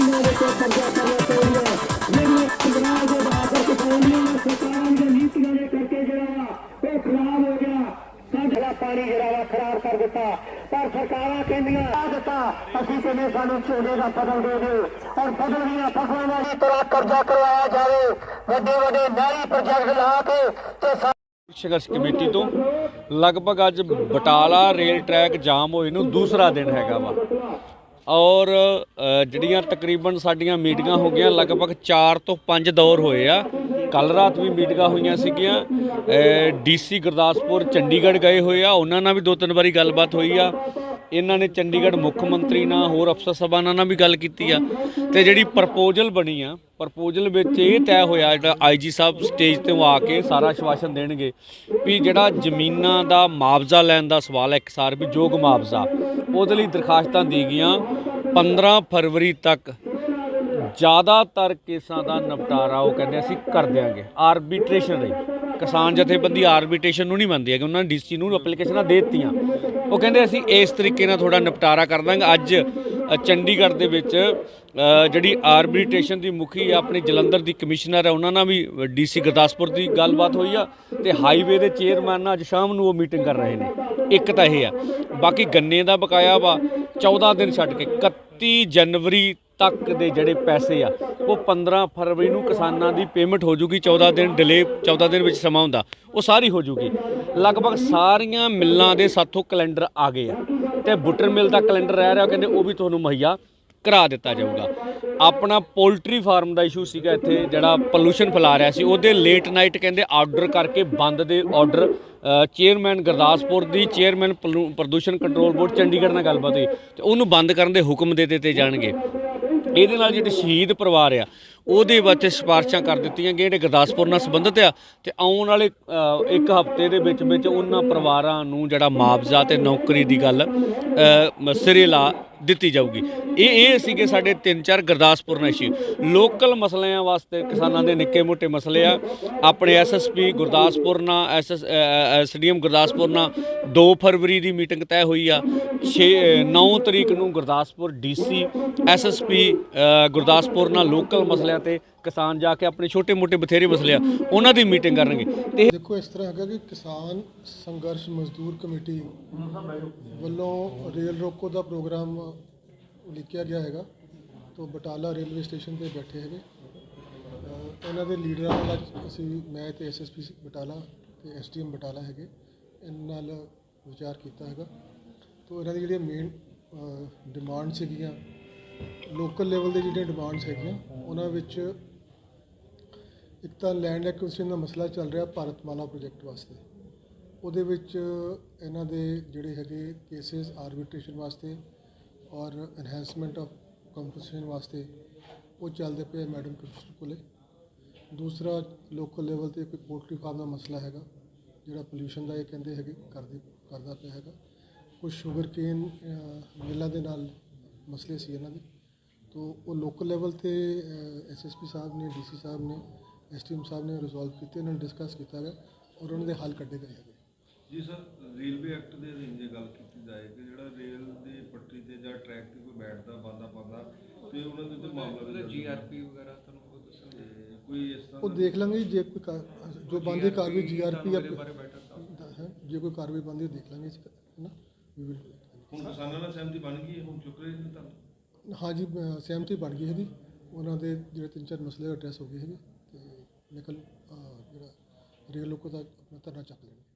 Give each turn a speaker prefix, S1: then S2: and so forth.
S1: ਜ਼ਮੀਨਾਂ ਦੇ ਉੱਤੇ ਕਬਜ਼ਾ ਕਰਨਾ ਚਾਹੁੰਦੇ ਜਿਹੜੀਆਂ ਪੰਜਾਬ ਦੇ ਬਾਹਰ ਕਿਸਾਨਾਂ ਨੇ ਸਰਕਾਰਾਂ ਦੀਆਂ ਨੀਤੀਆਂ ਦੇ ਕਰਕੇ ਜਿਹੜਾ ਵਾ ਉਹ ਖਰਾਬ ਹੋ ਗਿਆ ਸਾਡਾ ਪਾਣੀ ਜਿਹੜਾ ਵਾ ਖਰਾਬ ਕਰ ਦਿੱਤਾ ਪਰ ਸਰਕਾਰਾਂ ਕਹਿੰਦੀਆਂ ਆ ਦਿੱਤਾ ਅਸੀਂ ਕਹਿੰਦੇ ਸਾਨੂੰ ਝੋਨੇ ਦਾ ਫਸਲ ਦੇ ਦਿਓ ਔਰ ਫਸਲ ਦੀਆਂ ਫਸਲਾਂ ਦਾ ਇਸ ਤਰ੍ਹਾਂ ਕਬਜ਼ਾ ਕਰਵਾਇਆ ਜਾਵੇ ਵੱਡੇ ਵੱਡੇ ਨਹਿਰੀ ਪ੍ਰੋਜੈਕਟ ਲਾ ਕੇ ਤੇ
S2: ਸੰਘਰਸ਼ ਕਮੇਟੀ ਤੋਂ ਲਗਭਗ ਅੱਜ ਬਟਾਲਾ ਰੇਲ ਟਰੈਕ ਜਾਮ ਹੋਏ ਨੂੰ ਦੂਸਰਾ ਦਿਨ ਹੈਗਾ ਵਾ। ਔਰ ਜਿਹੜੀਆਂ ਤਕਰੀਬਨ ਸਾਡੀਆਂ ਮੀਟਿੰਗਾਂ ਹੋ ਗਈਆਂ, ਲਗਭਗ 4 ਤੋਂ 5 ਦੌਰ ਹੋਏ ਆ। ਕੱਲ ਰਾਤ ਵੀ ਮੀਟਿੰਗਾਂ ਹੋਈਆਂ ਸੀਗੀਆਂ। ਡੀਸੀ ਗੁਰਦਾਸਪੁਰ, ਚੰਡੀਗੜ੍ਹ ਗਏ ਹੋਏ ਆ। ਉਹਨਾਂ ਨਾਲ ਵੀ ਦੋ ਤਿੰਨ ਵਾਰੀ ਗੱਲਬਾਤ ਹੋਈ ਆ। ਇਹਨਾਂ ਨੇ ਚੰਡੀਗੜ੍ਹ ਮੁੱਖ ਮੰਤਰੀ ਨਾਲ ਹੋਰ ਅਫਸਰ ਸਾਹਿਬਾਨਾਂ ਨਾਲ ਵੀ ਗੱਲ ਕੀਤੀ ਆ। ਤੇ ਜਿਹੜੀ ਪ੍ਰਪੋਜ਼ਲ ਬਣੀ ਆ, ਪ੍ਰਪੋਜ਼ਲ ਵਿੱਚ ਇਹ ਤੈਅ ਹੋਇਆ, ਜਿਹੜਾ ਆਈਜੀ ਸਾਹਿਬ ਸਟੇਜ ਤੇ ਆ ਕੇ ਸਾਰਾ ਆਸ਼ਵਾਸਨ ਦੇਣਗੇ ਵੀ ਜਿਹੜਾ ਜ਼ਮੀਨਾਂ ਦਾ ਮੁਆਵਜ਼ਾ ਲੈਣ ਦਾ ਸਵਾਲ ਹੈ, ਇੱਕ ਸਾਰ ਵੀ ਯੋਗ ਮੁਆਵਜ਼ਾ। ਉਹਦੇ ਲਈ ਦਰਖਾਸਤਾਂ ਦੀ ਗਈਆਂ। 15 ਫਰਵਰੀ ਤੱਕ ਜ਼ਿਆਦਾਤਰ ਕੇਸਾਂ ਦਾ ਨਿਪਟਾਰਾ ਉਹ ਕਹਿੰਦੇ ਅਸੀਂ ਕਰ ਦਿਆਂਗੇ। ਆਰਬਿਟ੍ਰੇਸ਼ਨ ਲਈ। ਕਿਸਾਨ ਜਥੇਬੰਦੀ ਆਰਬਿਟ੍ਰੇਸ਼ਨ ਨੂੰ ਨਹੀਂ ਮੰਨਦੀ ਹੈ ਕਿ ਉਹਨਾਂ ਨੇ ਡੀਸੀ ਨੂੰ ਐਪਲੀਕੇਸ਼ਨਾਂ ਦੇ ਦਿੱਤੀਆਂ। ਉਹ ਕਹਿੰਦੇ ਅਸੀਂ ਇਸ ਤਰੀਕੇ ਨਾਲ ਥੋੜਾ ਨਿਪਟਾਰਾ ਕਰ ਦਾਂਗੇ। ਅੱਜ ਚੰਡੀਗੜ੍ਹ ਦੇ ਵਿੱਚ ਜਿਹੜੀ ਆਰਬਿਟ੍ਰੇਸ਼ਨ ਦੀ ਮੁਖੀ ਆ, ਆਪਣੀ ਜਲੰਧਰ ਦੀ ਕਮਿਸ਼ਨਰ ਹੈ ਉਹਨਾਂ ਨਾਲ ਵੀ ਡੀਸੀ ਗੁਰਦਾਸਪੁਰ ਦੀ ਗੱਲਬਾਤ ਹੋਈ ਆ। ਤੇ ਹਾਈਵੇ ਦੇ ਚੇਅਰਮੈਨ ਨਾਲ ਅੱਜ ਸ਼ਾਮ ਨੂੰ ਉਹ ਮੀਟਿੰਗ ਕਰ ਰਹੇ ਨੇ। ਇੱਕ ਤਾਂ ਇਹ ਆ, ਬਾਕੀ ਗੰਨੇ ਦਾ ਬਕਾਇਆ ਵਾ 14 ਦਿਨ ਛੱਡ ਕੇ 31 ਜਨਵਰੀ ਤੱਕ ਦੇ ਜਿਹੜੇ ਪੈਸੇ ਆ, ਉਹ 15 ਫਰਵਰੀ ਨੂੰ ਕਿਸਾਨਾਂ ਦੀ ਪੇਮੈਂਟ ਹੋ ਜੂਗੀ 14 ਦਿਨ ਡਿਲੇ 14 ਦਿਨ ਵਿੱਚ ਸਮਾਂ ਹੁੰਦਾ, ਉਹ ਸਾਰੀ ਹੋ ਜੂਗੀ। ਲਗਭਗ ਸਾਰੀਆਂ ਮਿੱਲਾਂ ਦੇ ਸਾਥੋਂ ਕੈਲੰਡਰ ਆ ਗਏ ਆ, ਤੇ ਬੁੱਟਰ ਮਿਲ ਦਾ ਕੈਲੰਡਰ ਰਹਿ ਰਿਹਾ ਕਹਿੰਦੇ ਉਹ ਵੀ ਤੁਹਾਨੂੰ ਮੁਹੱਈਆ ਕਰਾ ਦਿੱਤਾ ਜਾਊਗਾ। ਆਪਣਾ ਪੋਲਟਰੀ ਫਾਰਮ ਦਾ ਇਸ਼ੂ ਸੀਗਾ ਇੱਥੇ, ਜਿਹੜਾ ਪੋਲੂਸ਼ਨ ਫੈਲਾ ਰਿਹਾ ਸੀ। ਉਹਦੇ ਲੇਟ ਨਾਈਟ ਕਹਿੰਦੇ ਆਰਡਰ ਕਰਕੇ ਬੰਦ ਦੇ ਆਰਡਰ ਚੇਅਰਮੈਨ ਗੁਰਦਾਸਪੁਰ ਦੀ ਚੇਅਰਮੈਨ ਪਲੂ- ਪ੍ਰਦੂਸ਼ਣ ਕੰਟਰੋਲ ਬੋਰਡ ਚੰਡੀਗੜ੍ਹ ਨਾਲ ਗੱਲਬਾਤ ਹੋਈ। ਤੇ ਉਹਨੂੰ ਬੰਦ ਕਰਨ ਦੇ ਹੁਕਮ ਦੇ ਦਿੱਤੇ ਜਾਣਗੇ। ਇਹਦੇ ਨਾਲ ਜਿਹੜੇ ਸ਼ਹੀਦ ਪਰਿਵਾਰ ਆ ਉਹਦੇ ਵਾਸਤੇ ਸਿਫਾਰਸ਼ਾਂ ਕਰ ਦਿੱਤੀਆਂ ਗਈਆਂ ਜਿਹੜੇ ਗੁਰਦਾਸਪੁਰ ਨਾਲ ਸੰਬੰਧਿਤ ਆ ਤੇ ਆਉਣ ਵਾਲੇ ਇੱਕ ਹਫ਼ਤੇ ਦੇ ਵਿੱਚ ਵਿੱਚ ਉਹਨਾਂ ਪਰਿਵਾਰਾਂ ਨੂੰ ਜਿਹੜਾ ਮੁਆਵਜ਼ਾ ਤੇ ਨੌਕਰੀ ਦੀ ਗੱਲ ਸਿਰੇ ਲਾ ਦਿੱਤੀ ਜਾਊਗੀ। ਇਹ ਇਹ ਸੀਗੇ ਸਾਡੇ ਤਿੰਨ ਚਾਰ ਗੁਰਦਾਸਪੁਰ ਨਾਲ ਇਸ਼ੂ ਲੋਕਲ ਮਸਲਿਆਂ ਵਾਸਤੇ ਕਿਸਾਨਾਂ ਦੇ ਨਿੱਕੇ ਮੋਟੇ ਮਸਲੇ ਆ। ਆਪਣੇ ਐਸਐਸਪੀ ਗੁਰਦਾਸਪੁਰ ਨਾਲ ਐਸਐਸ ਐਸਡੀਐਮ ਗੁਰਦਾਸਪੁਰ ਨਾਲ 2 ਫਰਵਰੀ ਦੀ ਮੀਟਿੰਗ ਤੈਅ ਹੋਈ ਆ। 6 9 ਤਰੀਕ ਨੂੰ ਗੁਰਦਾਸਪੁਰ ਡੀਸੀ ਐਸਐਸਪੀ ਗੁਰਦਾਸਪੁਰ ਨਾਲ ਲੋਕਲ ਮਸਲਿਆਂ ਤੇ ਕਿਸਾਨ ਜਾ ਕੇ ਆਪਣੇ ਛੋਟੇ ਮੋਟੇ ਬਥੇਰੇ ਮਸਲੇ ਆ, ਉਹਨਾਂ ਦੀ ਮੀਟਿੰਗ ਕਰਨਗੇ। ਤੇ
S3: ਦੇਖੋ, ਇਸ ਤਰ੍ਹਾਂ ਹੈਗਾ ਕਿ ਕਿਸਾਨ ਸੰਘਰਸ਼ ਮਜ਼ਦੂਰ ਕਮੇਟੀ ਵੱਲੋਂ ਰੇਲ ਰੋਕੋ ਦਾ ਪ੍ਰੋਗਰਾਮ ਲਿਖਿਆ ਗਿਆ ਹੈਗਾ। ਤੋਂ ਬਟਾਲਾ ਰੇਲਵੇ ਸਟੇਸ਼ਨ ਤੇ ਬੈਠੇ ਹੈਗੇ। ਇਹਨਾਂ ਦੇ ਲੀਡਰਾਂ ਨਾਲ ਅਸੀਂ, ਮੈਂ ਤੇ ਐਸਐਸਪੀ ਬਟਾਲਾ ਤੇ ਐਸਟੀਐਮ ਬਟਾਲਾ ਹੈਗੇ। ਇਹਨਾਂ ਨਾਲ ਵਿਚਾਰ ਕੀਤਾ ਹੈਗਾ। ਤੋਂ ਇਹਨਾਂ ਦੀ ਜਿਹੜੀਆਂ ਮੇਨ ਡਿਮਾਂਡ ਸੀਗੀਆਂ ਲੋਕਲ ਲੈਵਲ ਦੇ ਜਿਹੜੀਆਂ ਡਿਮਾਂਡਸ ਹੈਗੀਆਂ ਉਹਨਾਂ ਵਿੱਚ ਇੱਕ ਤਾਂ ਲੈਂਡ ਐਕੁਇਜ਼ੀਸ਼ਨ ਦਾ ਮਸਲਾ ਚੱਲ ਰਿਹਾ ਭਾਰਤਮਾਲਾ ਪ੍ਰੋਜੈਕਟ ਵਾਸਤੇ। ਉਹਦੇ ਵਿੱਚ ਇਹਨਾਂ ਦੇ ਜਿਹੜੇ ਹੈਗੇ ਕੇਸਿਸ ਆਰਬਿਟ੍ਰੇਸ਼ਨ ਵਾਸਤੇ ਔਰ ਐਨਹੈਂਸਮੈਂਟ ਆਫ ਕੰਪਨਸੇਸ਼ਨ ਵਾਸਤੇ ਉਹ ਚੱਲਦੇ ਪਏ ਮੈਡਮ ਕਮਿਸ਼ਨਰ ਕੋਲੇ। ਦੂਸਰਾ ਲੋਕਲ ਲੈਵਲ ਤੇ ਕੋਈ ਪੋਲਟਰੀ ਫਾਰਮ ਦਾ ਮਸਲਾ ਹੈਗਾ, ਜਿਹੜਾ ਪੋਲੂਸ਼ਨ ਦਾ ਇਹ ਕਹਿੰਦੇ ਹੈਗੇ, ਕਰਦੇ, ਕਰਦਾ ਪਿਆ ਹੈਗਾ। ਕੁਝ ਸ਼ੂਗਰ ਕੇਨ ਮਿਲਾਂ ਦੇ ਨਾਲ ਮਸਲੇ ਸੀ ਇਹਨਾਂ ਦੇ। ਤੋ ਉਹ ਲੋਕਲ ਲੈਵਲ ਤੇ ਐਸਐਸਪੀ ਸਾਹਿਬ ਨੇ ਡੀਸੀ ਸਾਹਿਬ ਨੇ ਐਸਟੀਐਮ ਸਾਹਿਬ ਨੇ ਰਿਜ਼ੋਲਵ ਕੀਤੇ ਉਹਨਾਂ ਨੇ ਡਿਸਕਸ ਕੀਤਾ ਹੈ ਔਰ ਉਹਨਾਂ ਦੇ ਹੱਲ ਕੱਢੇ ਗਏ ਹੈਗੇ।
S4: ਜੀ ਸਰ ਰੇਲਵੇ ਐਕਟ ਦੇ ਅਧੀਨ ਜੇ ਗੱਲ ਕੀਤੀ ਜਾਏ ਕਿ ਜਿਹੜਾ ਰੇਲ ਦੀ ਪੱਟਰੀ ਤੇ ਜਾਂ ਟਰੈਕ ਤੇ ਕੋਈ ਬੈਠਦਾ ਬੰਦਾ ਪਾਉਂਦਾ ਤੇ ਉਹਨਾਂ ਦੇ ਉੱਤੇ ਮਾਮਲਾ ਵੀ ਜੀਆਰਪੀ ਵਗੈਰਾ ਤੁਹਾਨੂੰ ਉਹ ਦੱਸਣਗੇ? ਕੋਈ ਇਸ ਤਰ੍ਹਾਂ
S3: ਉਹ ਦੇਖ ਲਾਂਗੇ ਜੇ ਕੋਈ ਜੋ ਬੰਦੀ ਕਾਰਵਾਈ ਜੀਆਰਪੀ ਹੈ? ਜੇ ਕੋਈ ਕਾਰਵਾਈ ਬੰਦੀ ਦੇਖ ਲਾਂਗੇ ਨਾ? We will-
S4: ਹੁਣ ਕਿਸਾਨਾਂ ਨਾਲ ਸਹਿਮਤੀ ਬਣ ਗਈ ਹੈ, ਹੁਣ ਚੁੱਕ ਰਹੇ ਨੇ ਤੁਹਾਨੂੰ
S3: ਹਾਂਜੀ, ਅਹ ਸਹਿਮਤੀ ਬਣ ਗਈ ਹੈਗੀ। ਉਹਨਾਂ ਦੇ ਜਿਹੜੇ ਤਿੰਨ ਚਾਰ ਮਸਲੇ ਐਡਰੈਸ ਹੋ ਗਏ ਹੈਗੇ ਤੇ ਨਿਕਲ ਜਿਹੜਾ ਰੇਲ ਲੋਕੋ ਦਾ ਆਪਣਾ ਧਰਨਾ ਚੱਕ ਲੈਣਗੇ।